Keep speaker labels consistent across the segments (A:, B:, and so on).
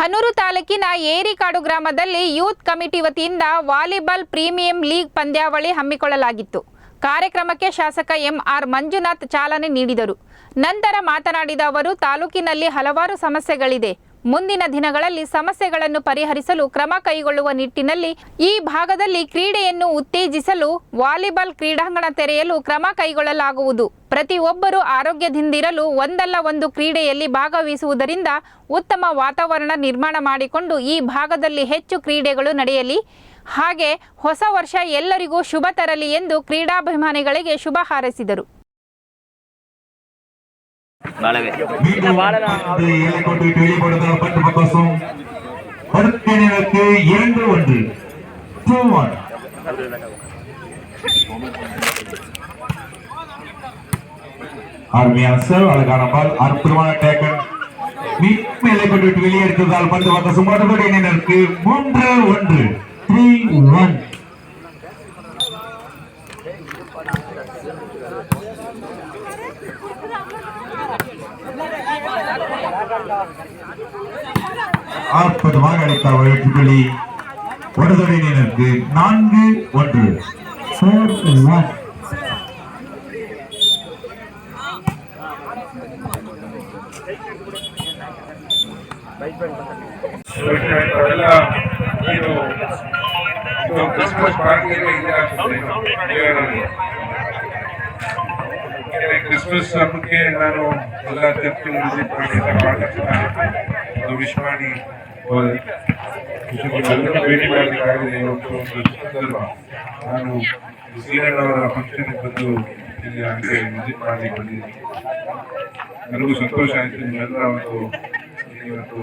A: ಹನೂರು ತಾಲೂಕಿನ ಏರಿಕಾಡು ಗ್ರಾಮದಲ್ಲಿ youth committee ವತಿಯಿಂದ ವಾಲಿಬಾಲ್ ಪ್ರೀಮಿಯಂ ಲೀಗ್ ಪಂದ್ಯಾವಳಿ ಹಮ್ಮಿಕೊಳ್ಳಲಾಗಿತ್ತು. ಕಾರ್ಯಕ್ರಮಕ್ಕೆ ಶಾಸಕ ಎಂಆರ್ ಮಂಜುನಾಥ್ ಚಾಲನೆ ನೀಡಿದರು. ನಂತರ ಮಾತನಾಡಿದ ಅವರು, ತಾಲೂಕಿನಲ್ಲಿ ಹಲವಾರು ಸಮಸ್ಯೆಗಳಿದೆ. ಮುಂದಿನ ದಿನಗಳಲ್ಲಿ ಸಮಸ್ಯೆಗಳನ್ನು ಪರಿಹರಿಸಲು ಕ್ರಮ ಕೈಗೊಳ್ಳುವ ನಿಟ್ಟಿನಲ್ಲಿ ಈ ಭಾಗದಲ್ಲಿ ಕ್ರೀಡೆಯನ್ನು ಉತ್ತೇಜಿಸಲು ವಾಲಿಬಾಲ್ ಕ್ರೀಡಾಂಗಣ ತೆರೆಯಲು ಕ್ರಮ ಕೈಗೊಳ್ಳಲಾಗುವುದು. ಪ್ರತಿಯೊಬ್ಬರೂ ಆರೋಗ್ಯದಿಂದಿರಲು ಒಂದಲ್ಲ ಒಂದು ಕ್ರೀಡೆಯಲ್ಲಿ ಭಾಗವಹಿಸುವುದರಿಂದ ಉತ್ತಮ ವಾತಾವರಣ ನಿರ್ಮಾಣ ಮಾಡಿಕೊಂಡು ಈ ಭಾಗದಲ್ಲಿ ಹೆಚ್ಚು ಕ್ರೀಡೆಗಳು ನಡೆಯಲಿ. ಹಾಗೆ ಹೊಸ ವರ್ಷ ಎಲ್ಲರಿಗೂ ಶುಭ ತರಲಿ ಎಂದು ಕ್ರೀಡಾಭಿಮಾನಿಗಳಿಗೆ ಶುಭ ಹಾರೈಸಿದರು.
B: వాళ్ళవే కోసం படுத்தினருக்கு இரண்டு ஒன்று. டூ அருமையான சார் அழகான அற்புதமான டேக்கன் மேலே கொண்டு விட்டு வெளியே எடுத்ததால் பந்து பக்க சுமாட்டுபடியினருக்கு மூன்று ஒன்று. த்ரீ ஒன் அற்புதமாக அடித்தார் வழக்குப்பள்ளி ஒரு துறையினருக்கு நான்கு ஒன்று
C: Thank you. ಕ್ರಿಸ್ಮಸ್ ಇದಾಗ್ತದೆ ಕ್ರಿಸ್ಮಸ್ ಹಬ್ಬಕ್ಕೆ ನಾನು ಎಲ್ಲ ಚರ್ಚ್ಗಳು ವಿಸಿಟ್ ಮಾಡಿ ಎಲ್ಲ ಮಾತಾಡ್ತೀನಿ ವಿಶ್ ಮಾಡಿ ಭೇಟಿ ಮಾಡಲಿಕ್ಕಾಗಿದೆ ಇವತ್ತು ಒಂದು ಸಂದರ್ಭ ನಾನು ಬಂದು ಇಲ್ಲಿ ಹಾಗೆ ವಿಸಿಟ್ ಮಾಡಲಿಕ್ಕೆ ಬಂದಿದ್ದೀನಿ ನನಗೂ ಸಂತೋಷ ಆಯಿತು ನೀವೆಲ್ಲ ಒಂದು ಇವತ್ತು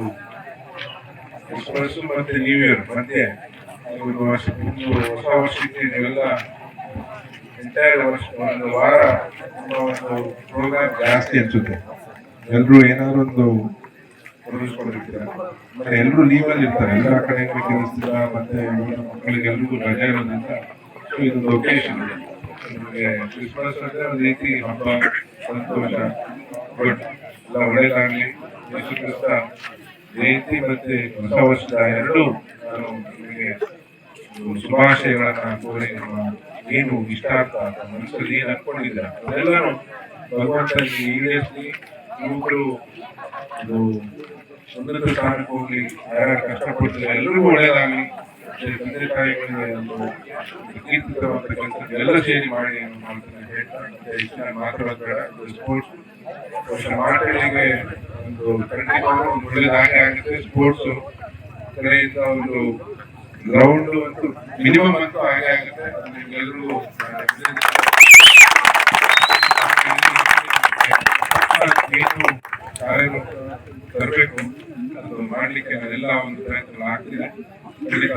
C: ಕ್ರಿಸ್ಮಸ್ ಮತ್ತೆ ನ್ಯೂ ಇಯರ್ ಮತ್ತೆ ಒಂದು ಹೊಸ ಎಂಟೈರ್ ವರ್ಷ, ಒಂದು ವಾರ ಒಂದು ಪ್ರೋಗ್ರಾಮ್ ಜಾಸ್ತಿ ಅನ್ಸುತ್ತೆ. ಎಲ್ಲರೂ ಏನಾದ್ರು ಒಂದು ಮತ್ತೆ ಎಲ್ಲರೂ ಲೀವಲ್ಲಿ ಇರ್ತಾರೆ, ಎಲ್ಲ ಕಡೆ ಕೆಲಸ ಮತ್ತೆ ಮಕ್ಕಳಿಗೆ ಎಲ್ರಿಗೂ ರಜೆ ಇರೋದ್ರಿಂದ ಸೊ ಇದೊಂದು ಒಕೇಶನ್ ನಮಗೆ ಕ್ರಿಸ್ಮಸ್ ಅಂದ್ರೆ ಒಂದು ರೀತಿ ಹಬ್ಬ, ಸಂತೋಷ. ಬಟ್ ಎಲ್ಲ ಒಳ್ಳೇದಾಗ್ಲಿ. ಯೇಸು ಕ್ರಿಸ್ತ ಜಯಂತಿ ಮತ್ತೆ ಹೊಸ ವರ್ಷದ ಎರಡು ನಾನು ನಿಮಗೆ ಶುಭಾಶಯಗಳನ್ನ ಕೋರಿ ಏನು ಇಷ್ಟ ಅಂತ ಮನಸ್ಸಲ್ಲಿ ಏನು ಅನ್ಕೊಂಡಿದ್ದೀರ? ಅದೆಲ್ಲಾನು ಭಗವಂತ ಈಡೇರಿಸಿ ಯುವಕರು ಇದು ಉನ್ನತ ಸ್ಥಾನಕ್ಕೆ ಹೋಗ್ಲಿ, ಯಾರ ಕಷ್ಟಪಡ್ತಾರೆ ಎಲ್ಲರಿಗೂ ಒಳ್ಳೇದಾಗ್ಲಿ, ಮತ್ತೆ ತಂದೆ ತಾಯಿಗಳಿಗೆ ಒಂದು ಕೀರ್ತಿಕರವಾದ ಕೆಲಸ ಎಲ್ಲ ಸೇರಿ ಮಾಡಿ ಅಂತ ಹೇಳ್ತಾ ಇಷ್ಟ ಬೇಡ ಸ್ಪೋರ್ಟ್ಸ್ ಮಾರ್ಕೆಟಿಗೆ ಒಂದು ಖಂಡಿತ ಒಂದು ಒಳ್ಳೇದಾಗೆ ಆಗುತ್ತೆ ಸ್ಪೋರ್ಟ್ಸ್ ಕಡೆಯಿಂದ ಒಂದು ಗ್ರೌಂಡ್ ಅಂತೂ ಮಿನಿಮಮ್ ಅಂತೂ ಹಾಗೆ ಆಗುತ್ತೆ. ಎಲ್ಲರೂ ಬರಬೇಕು ಅದು ಮಾಡ್ಲಿಕ್ಕೆ ಅದೆಲ್ಲ ಒಂದು ಪ್ರಯತ್ನ ಆಗ್ತಿದೆ.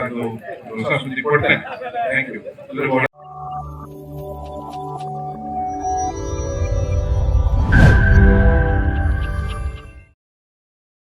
C: ಅದು ಹೊಸ ಸುದ್ದಿ ಕೊಡ್ತೇನೆ. Thank you